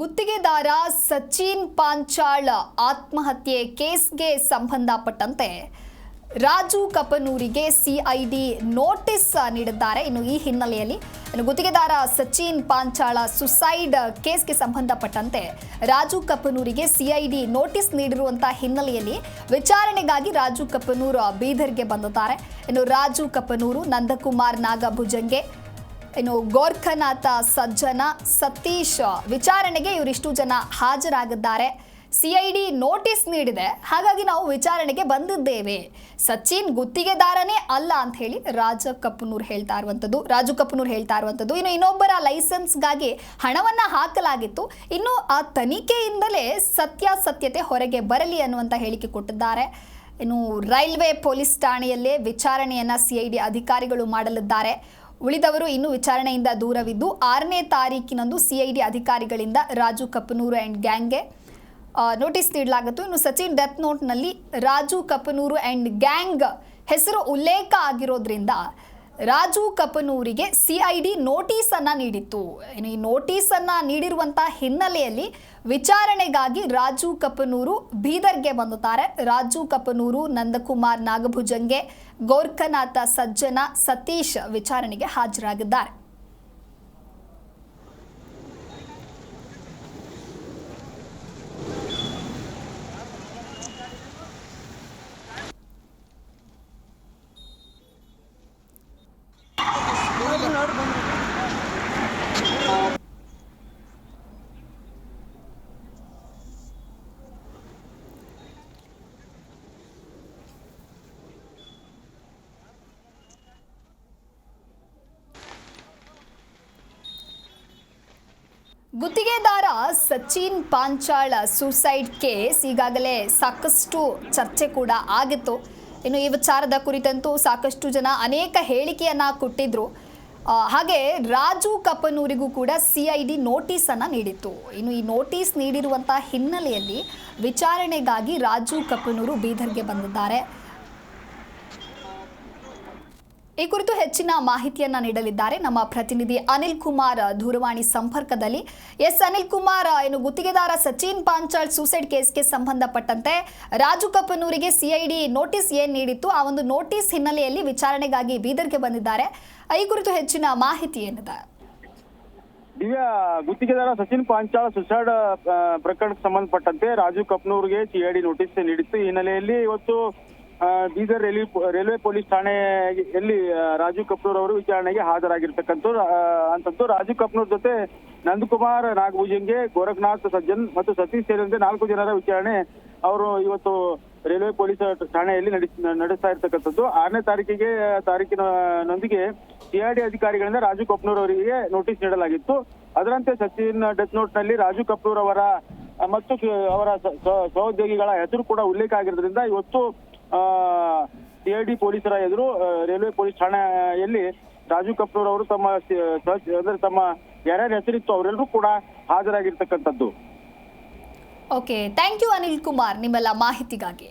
ಗುತ್ತಿಗೆದಾರ ಸಚಿನ್ ಪಾಂಚಾಳ್ ಆತ್ಮಹತ್ಯೆ ಕೇಸ್ಗೆ ಸಂಬಂಧಪಟ್ಟಂತೆ ರಾಜು ಕಪನೂರಿಗೆ ಸಿಐಡಿ ನೋಟಿಸ್ ನೀಡಿದ್ದಾರೆ. ಇನ್ನು ಈ ಹಿನ್ನೆಲೆಯಲ್ಲಿ ಗುತ್ತಿಗೆದಾರ ಸಚಿನ್ ಪಾಂಚಾಳ ಸುಸೈಡ್ ಕೇಸ್ಗೆ ಸಂಬಂಧಪಟ್ಟಂತೆ ರಾಜು ಕಪನೂರಿಗೆ ಸಿಐಡಿ ನೋಟಿಸ್ ನೀಡಿರುವಂತಹ ಹಿನ್ನೆಲೆಯಲ್ಲಿ ವಿಚಾರಣೆಗಾಗಿ ರಾಜು ಕಪನೂರು ಬೀದರ್ಗೆ ಬಂದಿದ್ದಾರೆ. ಇನ್ನು ರಾಜು ಕಪನೂರು ನಂದಕುಮಾರ್ ನಾಗಭುಜಂಗೆ ಇನ್ನು ಗೋರ್ಖನಾಥ ಸಜ್ಜನ ಸತೀಶ್ ವಿಚಾರಣೆಗೆ ಇವರಿಷ್ಟು ಜನ ಹಾಜರಾಗಿದ್ದಾರೆ. ಸಿಐಡಿ ನೋಟಿಸ್ ನೀಡಿದೆ. ಹಾಗಾಗಿ ನಾವು ವಿಚಾರಣೆಗೆ ಬಂದಿದ್ದೇವೆ. ಸಚಿನ್ ಗುತ್ತಿಗೆದಾರನೇ ಅಲ್ಲ ಅಂತ ಹೇಳಿ ರಾಜ ಕಪ್ಪನೂರ್ ಹೇಳ್ತಾ ಇರುವಂಥದ್ದು. ರಾಜು ಕಪ್ಪನೂರ್ ಹೇಳ್ತಾ ಇರುವಂಥದ್ದು. ಇನ್ನು ಇನ್ನೊಬ್ಬರ ಲೈಸೆನ್ಸ್ಗಾಗಿ ಹಣವನ್ನ ಹಾಕಲಾಗಿತ್ತು. ಇನ್ನು ಆ ತನಿಖೆಯಿಂದಲೇ ಸತ್ಯಾಸತ್ಯತೆ ಹೊರಗೆ ಬರಲಿ ಅನ್ನುವಂಥ ಹೇಳಿಕೆ ಕೊಟ್ಟಿದ್ದಾರೆ. ಇನ್ನು ರೈಲ್ವೆ ಪೊಲೀಸ್ ಠಾಣೆಯಲ್ಲೇ ವಿಚಾರಣೆಯನ್ನ ಸಿಐಡಿ ಅಧಿಕಾರಿಗಳು ಮಾಡಲಿದ್ದಾರೆ. ಉಳಿದವರು ಇನ್ನು ವಿಚಾರಣೆಯಿಂದ ದೂರವಿದ್ದು ಆರನೇ ತಾರೀಕಿನಂದು ಸಿಐಡಿ ಅಧಿಕಾರಿಗಳಿಂದ ರಾಜು ಕಪ್ಪನೂರು ಆ್ಯಂಡ್ ಗ್ಯಾಂಗ್ಗೆ ನೋಟಿಸ್ ನೀಡಲಾಗಿತ್ತು. ಇನ್ನು ಸಚಿನ್ ಡೆತ್ ನೋಟ್ನಲ್ಲಿ ರಾಜು ಕಪ್ಪನೂರು ಆ್ಯಂಡ್ ಗ್ಯಾಂಗ್ ಹೆಸರು ಉಲ್ಲೇಖ ಆಗಿರೋದ್ರಿಂದ ರಾಜು ಕಪನೂರಿಗೆ ಸಿಐಡಿ ನೋಟಿಸ್ ಅನ್ನ ನೀಡಿತ್ತು. ಏನು ಈ ನೋಟಿಸ್ ಅನ್ನ ನೀಡಿರುವಂತಹ ಹಿನ್ನೆಲೆಯಲ್ಲಿ ವಿಚಾರಣೆಗಾಗಿ ರಾಜು ಕಪನೂರು ಬೀದರ್ಗೆ ಬಂದುತ್ತಾರೆ. ರಾಜು ಕಪನೂರು, ನಂದಕುಮಾರ್, ನಾಗಭುಜಂಗೆ, ಗೋರ್ಖನಾಥ ಸಜ್ಜನ ಸತೀಶ್ ವಿಚಾರಣೆಗೆ ಹಾಜರಾಗಿದ್ದಾರೆ. ಗುತ್ತಿಗೆದಾರ ಸಚಿನ್ ಪಾಂಚಾಳ ಸೂಸೈಡ್ ಕೇಸ್ ಈಗಾಗಲೇ ಸಾಕಷ್ಟು ಚರ್ಚೆ ಕೂಡ ಆಗಿತ್ತು. ಇನ್ನು ಈ ವಿಚಾರದ ಕುರಿತಂತೂ ಸಾಕಷ್ಟು ಜನ ಅನೇಕ ಹೇಳಿಕೆಯನ್ನ ಕೊಟ್ಟಿದ್ರು. ಹಾಗೆ ರಾಜು ಕಪ್ಪನೂರಿಗೂ ಕೂಡ ಸಿ ಸಿಐಡಿ ನೋಟಿಸ್ ಅನ್ನ ನೀಡಿತ್ತು. ಇನ್ನು ಈ ನೋಟಿಸ್ ನೀಡಿರುವಂತಹ ಹಿನ್ನೆಲೆಯಲ್ಲಿ ವಿಚಾರಣೆಗಾಗಿ ರಾಜು ಕಪ್ಪನೂರು ಬೀದರ್ಗೆ ಬಂದಿದ್ದಾರೆ. ಈ ಕುರಿತು ಹೆಚ್ಚಿನ ಮಾಹಿತಿಯನ್ನ ನೀಡಲಿದ್ದಾರೆ ನಮ್ಮ ಪ್ರತಿನಿಧಿ ಅನಿಲ್ ಕುಮಾರ್ ದೂರವಾಣಿ ಸಂಪರ್ಕದಲ್ಲಿ. ಎಸ್ ಅನಿಲ್ ಕುಮಾರ್, ಏನು ಗುತ್ತಿಗೆದಾರ ಸಚಿನ್ ಪಾಂಚಾಳ್ ಸೂಸೈಡ್ ಕೇಸ್ಗೆ ಸಂಬಂಧಪಟ್ಟಂತೆ ರಾಜು ಕಪ್ಪನೂರಿಗೆ ಸಿಐಡಿ ನೋಟಿಸ್ ಏನ್ ನೀಡಿತ್ತು? ಆ ಒಂದು ನೋಟಿಸ್ ಹಿನ್ನೆಲೆಯಲ್ಲಿ ವಿಚಾರಣೆಗಾಗಿ ಬೀದರ್ಗೆ ಬಂದಿದ್ದಾರೆ. ಈ ಕುರಿತು ಹೆಚ್ಚಿನ ಮಾಹಿತಿ ಏನಿದೆ? ದಿವ್ಯಾ, ಗುತ್ತಿಗೆದಾರ ಸಚಿನ್ ಪಾಂಚಾಳ ಸುಸೈಡ್ ಪ್ರಕರಣಕ್ಕೆ ಸಂಬಂಧಪಟ್ಟಂತೆ ರಾಜು ಕಪ್ನೂರ್ಗೆ ಸಿಐಡಿ ನೋಟಿಸ್ ನೀಡಿತ್ತು. ಈ ಹಿನ್ನೆಲೆಯಲ್ಲಿ ಇವತ್ತು ಬೀದರ್ ರೈಲ್ವೆ ರೈಲ್ವೆ ಪೊಲೀಸ್ ಠಾಣೆಯಲ್ಲಿ ರಾಜೀವ್ ರಾಜು ಕಪ್ನೂರ್ ಅವರು ವಿಚಾರಣೆಗೆ ಹಾಜರಾಗಿರ್ತಕ್ಕಂಥ ಅಂತದ್ದು ರಾಜು ಕಪೂರ್ ಜೊತೆ ನಂದಕುಮಾರ್ ನಾಗಭೂಜಂಗೆ, ಗೋರಖನಾಥ್ ಸಜ್ಜನ್ ಮತ್ತು ಸತೀಶ್ ಸೇರಿದಂತೆ ನಾಲ್ಕು ಜನರ ವಿಚಾರಣೆ ಅವರು ಇವತ್ತು ರೈಲ್ವೆ ಪೊಲೀಸ್ ಠಾಣೆಯಲ್ಲಿ ನಡೆಸ್, ನಡೆಸ್ತಾ ಇರ್ತಕ್ಕಂಥದ್ದು. ಆರನೇ ತಾರೀಕಿಗೆ ತಾರೀಕಿನೊಂದಿಗೆ ಸಿಐಡಿ ಅಧಿಕಾರಿಗಳಿಂದ ರಾಜು ಕಪ್ನೂರ್ ಅವರಿಗೆ ನೋಟಿಸ್ ನೀಡಲಾಗಿತ್ತು. ಅದರಂತೆ ಸಚಿನ್ ಡೆತ್ ನೋಟ್ನಲ್ಲಿ ರಾಜು ಕಪ್ನೂರ್ ಅವರ, ಮತ್ತು ಅವರ ಸಹೋದ್ಯೋಗಿಗಳ ಹೆಸರು ಕೂಡ ಉಲ್ಲೇಖ ಆಗಿರೋದ್ರಿಂದ ಇವತ್ತು ಸಿಐಡಿ ಪೊಲೀಸರ ಎದುರು ರೈಲ್ವೆ ಪೊಲೀಸ್ ಠಾಣೆಯಲ್ಲಿ ರಾಜು ಕಪ್ನೂರ್ ಅವರು ತಮ್ಮ ಅಂದ್ರೆ ತಮ್ಮ ಯಾರ್ಯಾರ ಹೆಸರಿತ್ತು ಅವರೆಲ್ಲರೂ ಕೂಡ ಹಾಜರಾಗಿರ್ತಕ್ಕಂಥದ್ದು. Okay thank you Anil Kumar ನಿಮ್ಮೆಲ್ಲ ಮಾಹಿತಿಗಾಗಿ.